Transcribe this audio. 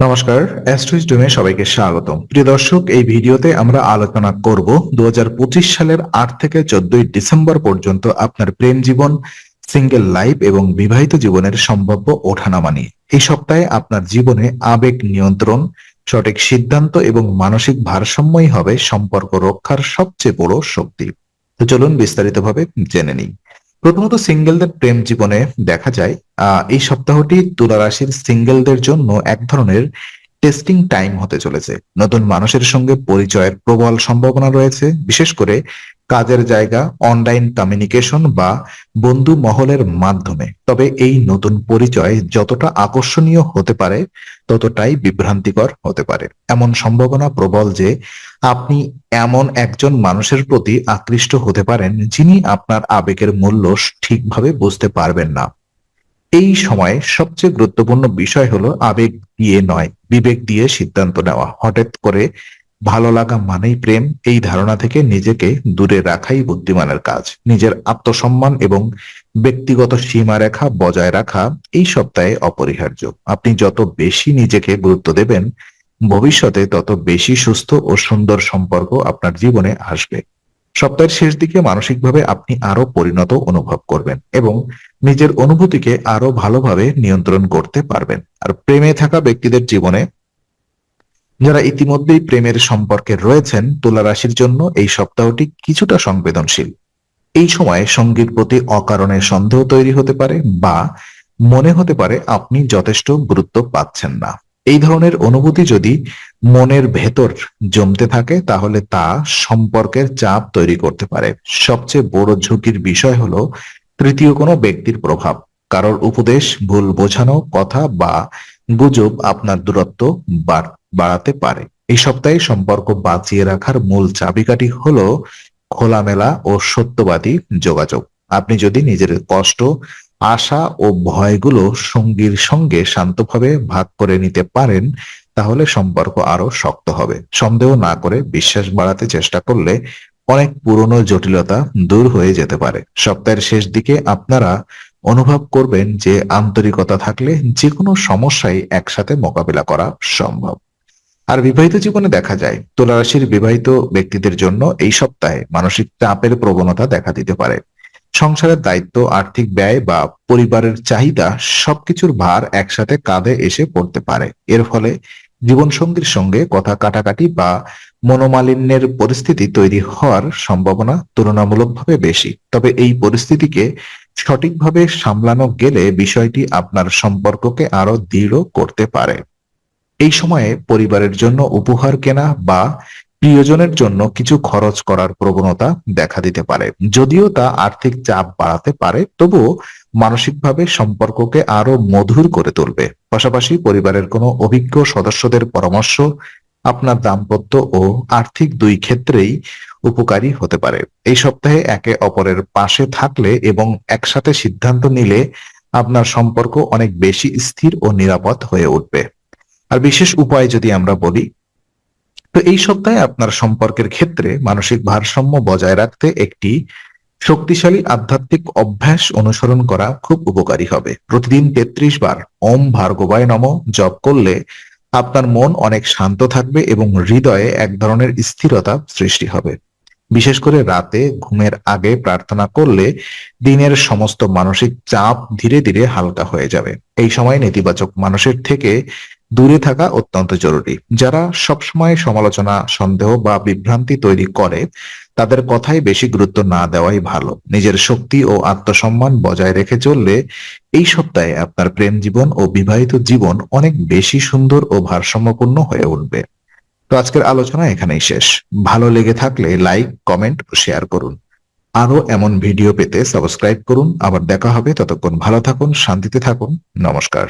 নমস্কার অ্যাস্ট্রোইস ডোমে সবাইকে স্বাগতম। প্রিয় দর্শক, এই ভিডিওতে আমরা আলোচনা করব দুই হাজার পঁচিশ সালের আট থেকে চোদ্দই ডিসেম্বর পর্যন্ত আপনার প্রেম জীবন সিঙ্গেল লাইফ এবং বিবাহিত জীবনের সম্ভাব্য ওঠানামা নিয়ে। এই সপ্তাহে আপনার জীবনে আবেগ নিয়ন্ত্রণ, সঠিক সিদ্ধান্ত এবং মানসিক ভারসাম্যই হবে সম্পর্ক রক্ষার সবচেয়ে বড় শক্তি। তো চলুন বিস্তারিতভাবে জেনে নিই। প্রথমত সিঙ্গেলদের প্রেম জীবনে দেখা যায় এই সপ্তাহটি তুলারাশির সিঙ্গেলদের জন্য এক ধরনের টেস্টিং টাইম হতে চলেছে। নতুন মানুষের সঙ্গে পরিচয়ের প্রবল সম্ভাবনা রয়েছে, বিশেষ করে কাজের জায়গা অনলাইন কমিউনিকেশন বা বন্ধু মহলের মাধ্যমে। তবে এই নতুন পরিচয় যতটা আকর্ষণীয় হতে পারে, ততটাই বিভ্রান্তিকর হতে পারে। এমন সম্ভাবনা প্রবল যে, আপনি এমন একজন মানুষের প্রতি আকৃষ্ট হতে পারেন যিনি আপনার আবেগের মূল্য ঠিকভাবে বুঝতে পারবেন না। এই সময় সবচেয়ে গুরুত্বপূর্ণ বিষয় হলো আবেগ দিয়ে নয়, বিবেক দিয়ে সিদ্ধান্ত নেওয়া। হঠাৎ করে ভালো লাগা মানেই প্রেম। এই ধারণা থেকে নিজেকে দূরে রাখাই বুদ্ধিমানের কাজ। নিজের আত্মসম্মান এবং ব্যক্তিগত সীমারেখা বজায় রাখা এই সপ্তাহে অপরিহার্য। আপনি যত বেশি নিজেকে গুরুত্ব দেবেন, ভবিষ্যতে তত বেশি সুস্থ ও সুন্দর সম্পর্ক আপনার জীবনে আসবে। সপ্তাহের শেষ দিকে মানসিকভাবে আপনি আরও পরিণত অনুভব করবেন এবং নিজের অনুভূতিকে আরও ভালোভাবে নিয়ন্ত্রণ করতে পারবেন। আর প্রেমে থাকা ব্যক্তিদের জীবনে যারা ইতিমধ্যেই প্রেমের সম্পর্কে রয়েছেন, তুলা রাশির জন্য এই সপ্তাহটি কিছুটা সংবেদনশীল। এই সময়ে সঙ্গীর প্রতি অকারণে সন্দেহ তৈরি হতে পারে বা মনে হতে পারে আপনি যথেষ্ট গুরুত্ব পাচ্ছেন না। এই ধরনের অনুভূতি যদি মনের ভেতর জমতে থাকে, তাহলে তা সম্পর্কের চাপ তৈরি করতে পারে। সবচেয়ে বড় ঝুঁকির বিষয় হলো তৃতীয় কোনো ব্যক্তির প্রভাব। কারোর উপদেশ, ভুল বোঝানো, কথা বা গুজব আপনার দূরত্ব বাড়- বাড়াতে পারে। এই সপ্তাহে সম্পর্ক বাঁচিয়ে রাখার মূল চাবিকাঠি হলো খোলামেলা ও সত্যবাদী যোগাযোগ। আপনি যদি নিজের কষ্ট, আশা ও ভয়গুলো সঙ্গীর সঙ্গে শান্তভাবে ভাগ করে নিতে পারেন, তাহলে সম্পর্ক আরও শক্ত হবে। সন্দেহ না করে বিশ্বাস বাড়াতে চেষ্টা করলে অনেক পুরনো জটিলতা দূর হয়ে যেতে পারে। সপ্তাহের শেষ দিকে আপনারা অনুভব করবেন যে আন্তরিকতা থাকলে যে কোনো সমস্যাই একসাথে মোকাবিলা করা সম্ভব। আর বিবাহিত জীবনে দেখা যায় তুলা রাশির বিবাহিত ব্যক্তিদের জন্য এই সপ্তাহে মানসিক চাপের প্রবণতা দেখা দিতে পারে। সংসারের দায়িত্ব, আর্থিক ব্যয় বা পরিবারের চাহিদা সবকিছুর ভার একসাথে কাঁধে এসে পড়তে পারে। এর ফলে জীবনসঙ্গীর সঙ্গে কথা কাটাকাটি বা মনোমালিন্যের পরিস্থিতি তৈরি হওয়ার সম্ভাবনা তুলনামূলকভাবে বেশি। তবে এই পরিস্থিতিকে সঠিকভাবে সামলানো গেলে বিষয়টি আপনার সম্পর্ককে আরও দৃঢ় করতে পারে। এই সময়ে পরিবারের জন্য উপহার কেনা বা প্রিয়জনের জন্য কিছু খরচ করার প্রবণতা দেখা দিতে পারে। যদিও তা আর্থিক চাপ বাড়াতে পারে তবুও মানসিকভাবে সম্পর্ককে আরও মধুর করে তুলবে। পাশাপাশি পরিবারের কোনো অভিজ্ঞ সদস্যদের পরামর্শ, আপনার দাম্পত্য ও আর্থিক দুই ক্ষেত্রেই উপকারী হতে পারে। এই সপ্তাহে একে অপরের পাশে থাকলে এবং একসাথে সিদ্ধান্ত নিলে আপনার সম্পর্ক অনেক বেশি স্থির ও নিরাপদ হয়ে উঠবে। আর বিশেষ উপায় যদি আমরা বলি, তো এই সপ্তাহে আপনার সম্পর্কের ক্ষেত্রে মানসিক ভারসাম্য বজায় রাখতে একটি শক্তিশালী আধ্যাত্মিক অভ্যাস অনুসরণ করা খুব উপকারী হবে। প্রতিদিন তেত্রিশ বার ওম ভার্গবায় নম জপ করলে আপনার মন অনেক শান্ত থাকবে এবং হৃদয়ে এক ধরনের স্থিরতা সৃষ্টি হবে। বিশেষ করে রাতে ঘুমের আগে প্রার্থনা করলে দিনের সমস্ত মানসিক চাপ ধীরে ধীরে হালকা হয়ে যাবে। এই সময় নেতিবাচক মানুষের থেকে দূরে থাকা অত্যন্ত জরুরি। যারা সবসময় সমালোচনা, সন্দেহ বা বিভ্রান্তি তৈরি করে, তাদের কথাই বেশি গুরুত্ব না দেওয়াই ভালো। নিজের শক্তি ও আত্মসম্মান বজায় রেখে চললে এই সপ্তাহে আপনার প্রেম জীবন ও বিবাহিত জীবন অনেক বেশি সুন্দর ও ভারসাম্যপূর্ণ হয়ে উঠবে। তো আজকের আলোচনা এখানেই শেষ। ভালো লেগে থাকলে লাইক, কমেন্ট ও শেয়ার করুন। আরও এমন ভিডিও পেতে সাবস্ক্রাইব করুন। আবার দেখা হবে। ততক্ষণ ভালো থাকুন, শান্তিতে থাকুন। নমস্কার।